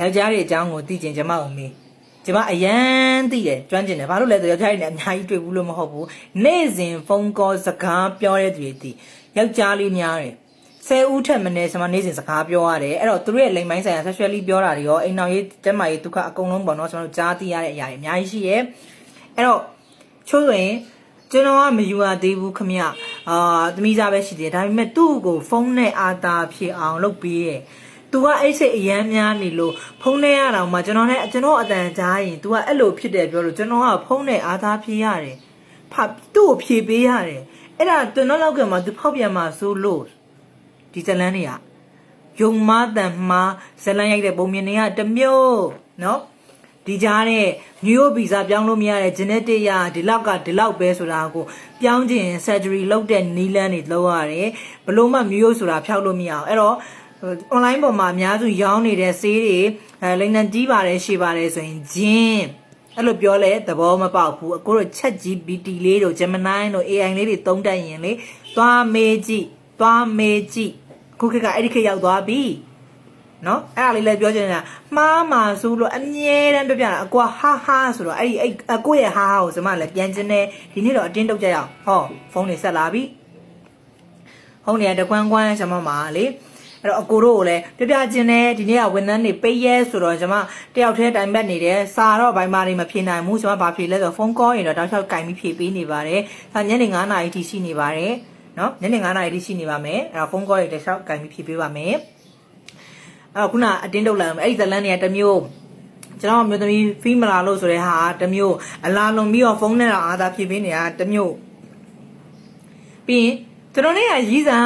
ယောက်ျားတွေအကြောင်းကိုသိချင်ကျမကိုမေးကျမအရန်သိတယ်ကျွမ်းကျင်တယ်ဘာလို့လဲဆိုတော့ယောက်ျားတွေနဲ့အများကြီးတွေ့ဘူးလို့မဟုတ်ဘူးနေ့စဉ်ဖုန်းကောစကားပြောတဲ့သူတွေသိယောက်ျားလေးများတယ်ဆယ်ဦးထက်မနည်းကျွန်မနေ့စဉ်စကားပြောရတယ်အဲ့တော့သူတို့ရဲ့လိမ်ပိုင်းဆိုင်ရာ sexually ပြောတာတွေရောအိမ်နောက်ရေးတက်မာရေးဒုက္ခအကုန်လုံးပေါ့နော်ကျွန်တော်တို့ကြားသိရတဲ့အရာတွေအများကြီးရှိရဲ့အဲ့တော့ချို့ဆိုရင်ကျွန်တော်ကမယူရသေးဘူးခမအာသမီးစားပဲရှိသေးတယ်ဒါပေမဲ့သူ့ကိုဖုန်းနဲ့အာသာဖြစ်အောင်လုပ်ပေးရဲ့ သူကအိတ်စိတ်အယမ်းများနေလို့ဖုန်းထဲရတော့မှကျွန်တော်နဲ့ကျွန်တော်အတန်ကြားရင် तू ကအဲ့လိုဖြစ်တယ်ပြောလို့ကျွန်တော်ကဖုန်းနဲ့အားသားပြေးရတယ်ဖသူ့ကိုဖြေပေးရတယ်အဲ့ဒါတွင်တော့လောက်ကမှ तू ဖောက်ပြန်မှဆိုလို့ဒီဇလန်းတွေကယုံမတန်မှာဇလန်းရိုက်တဲ့ပုံမြင်တွေကတမျိုးနော်ဒီကြားနဲ့ညိုဗီဇာပြောင်းလို့မရတဲ့ genetic ရဒီလောက်ကဒီလောက်ပဲဆိုတာကိုပြောင်းခြင်း surgery လုပ်တဲ့နီးလန်းတွေလောက်ရတယ်ဘလို့မှမျိုးဆိုတာဖြောက်လို့မရအောင်အဲ့တော့ online ပေါ်မှာအများစုရောင်းနေတဲ့ဆေးတွေအဲလိမ့်နှံကြီးပါတယ်ရှည်ပါတယ်ဆိုရင်ဂျင်းအဲ့လိုပြောလဲသဘောမပေါက်ဘူးအခုတို့ chat GPT လေးတို့ Gemini တို့ AI လေးတွေသုံးတတ်ရင်လေသွားမေးကြည့်သွားမေးကြည့်ခုခေတ်ကအဲ့ဒီခေတ်ရောက်သွားပြီနော်အဲ့ဒါလေးလည်းပြောချင်တာမှားမှာဆိုလို့အမြဲတမ်းပြောပြတာအကွာဟာဟာဆိုတော့အဲ့ဒီအဲ့အကိုရဲ့ဟာဟာကိုကျွန်မလည်းပြန်ကျင်တယ်ဒီနေ့တော့အတင်းတုတ်ကြရအောင်ဟောဖုန်းနေဆက်လာပြီဖုန်းနေတကွန်းကွန်းကျွန်မမှာလေ အဲ့တော့အကိုတို့ကိုလည်းပြပြချင်းနဲ့ဒီနေ့ကဝန်ထမ်းတွေပေးရဲဆိုတော့ကျွန်မတယောက်တည်းတိုင်ဘက်နေတယ်စာတော့ဘိုင်မာတွေမဖြေနိုင်ဘူးကျွန်မဘာဖြေလဲဆိုတော့ဖုန်းကောရင်တော့တောက်လျှောက်ကင်ပြီးဖြေပေးနေပါတယ်ဒါညနေ9:00နာရီထိရှိနေပါတယ်နော်ညနေ9:00နာရီထိရှိနေပါမယ်အဲ့တော့ဖုန်းကောရင်တောက်လျှောက်ကင်ပြီးဖြေပေးပါမယ်အဲ့တော့ခုနအတင်းတုတ်လာမယ်အဲ့ဒီဇလန်းတွေကတစ်မျိုးကျွန်တော်မျိုးသမီးဖီးမလာလို့ဆိုတဲ့ဟာတစ်မျိုးအလားလွန်ပြီးတော့ဖုန်းနဲ့တော့အာသာဖြေပေးနေတာတစ်မျိုးပြီးရင်ကျွန်တော်နဲ့ကရီးစာ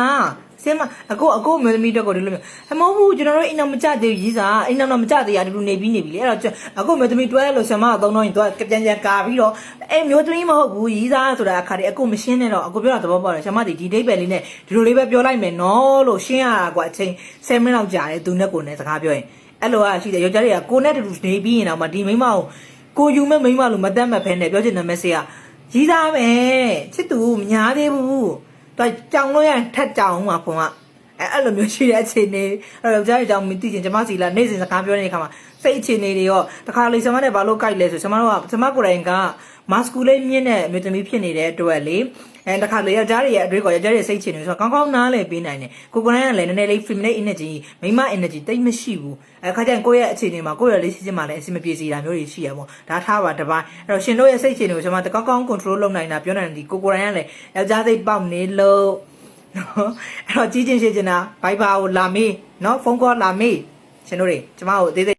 ဆင်းမအကိုအကိုမျိုးသမီးတက်ကိုဒီလိုမျိုးအမဟုတ်ဘူးကျွန်တော်တို့အိမ်တော်မကြသေးဘူးရီးစာအိမ်တော်တော့မကြသေးရဒီလိုနေပြီးနေပြီလေအဲ့တော့အကိုမျိုးသမီးတွဲလို့ဆံမအသုံးတော့ရင်သူကပြန်ပြန်ကာပြီးတော့အဲ့မျိုးသမီးမဟုတ်ဘူးရီးစာဆိုတာအခါတည်းအကိုမရှင်းနဲ့တော့အကိုပြောတာသဘောပေါက်တယ်ဆံမဒီဒီဒိတ်ပဲလေးနဲ့ဒီလိုလေးပဲပြောလိုက်မယ်နော်လို့ရှင်းရတာကွာအချိန်10မိနစ်လောက်ကြာတယ်သူနဲ့ကိုနဲ့စကားပြောရင်အဲ့လိုကရှိတယ်ယောက်ျားတွေကကိုနဲ့တူတူနေပြီးရင်တော့မှဒီမိန်းမကိုကိုယူမဲ့မိန်းမလို့မတတ်မှတ်ဖဲနဲ့ပြောချင်တဲ့ message ကရီးသားပဲချစ်သူမညာသေးဘူး တော့ကြောင်လို့ရရင်ထက်ကြောင်မှာဖုံက အဲအဲ့လိုမျိုးရှိတဲ့အခြေအနေအဲ့တော့ကြားရကြောင်မသိချင်ကျမစီလာနေ့စဉ်စကားပြောနေတဲ့ခါမှာစိတ်အခြေအနေတွေရောတခါလေကျမနဲ့ဘာလို့ကြိုက်လဲဆိုကျမတို့ကကျမကိုယ်တိုင်ကမတ်စကူလေးမြင့်တဲ့မျိုးသမီးဖြစ်နေတဲ့အတွက်လေအဲတခါလေယောက်ျားတွေရဲ့အတွေ့အကြုံယောက်ျားတွေစိတ်အခြေအနေဆိုတော့ကောင်းကောင်းနားလည်ပေးနိုင်တယ်ကိုကိုယ်တိုင်ကလည်းနည်းနည်းလေး feminine energy မိန်းမ energy တိတ်မရှိဘူးအဲခါကျရင်ကိုယ့်ရဲ့အခြေအနေမှာကိုယ့်ရဲ့လေးရှိချင်မှလည်းအဆင်မပြေစီတာမျိုးတွေရှိရပေါ့ဒါထားပါတပိုင်းအဲ့တော့ရှင်တို့ရဲ့စိတ်အခြေအနေကိုကျမတကောင်းကောင်း control လုပ်နိုင်တာပြောနိုင်တယ်ဒီကိုကိုယ်တိုင်ကလည်းယောက်ျားစိတ်ပေါက်နေလို့ နော်အဲ့တော့ကြီးချင်းရှိချင်တာဘိုက်ဘာကိုလာမေးနော်ဖုန်းကောလာမေးရှင်တို့တွေကျမတို့အသေးစိတ်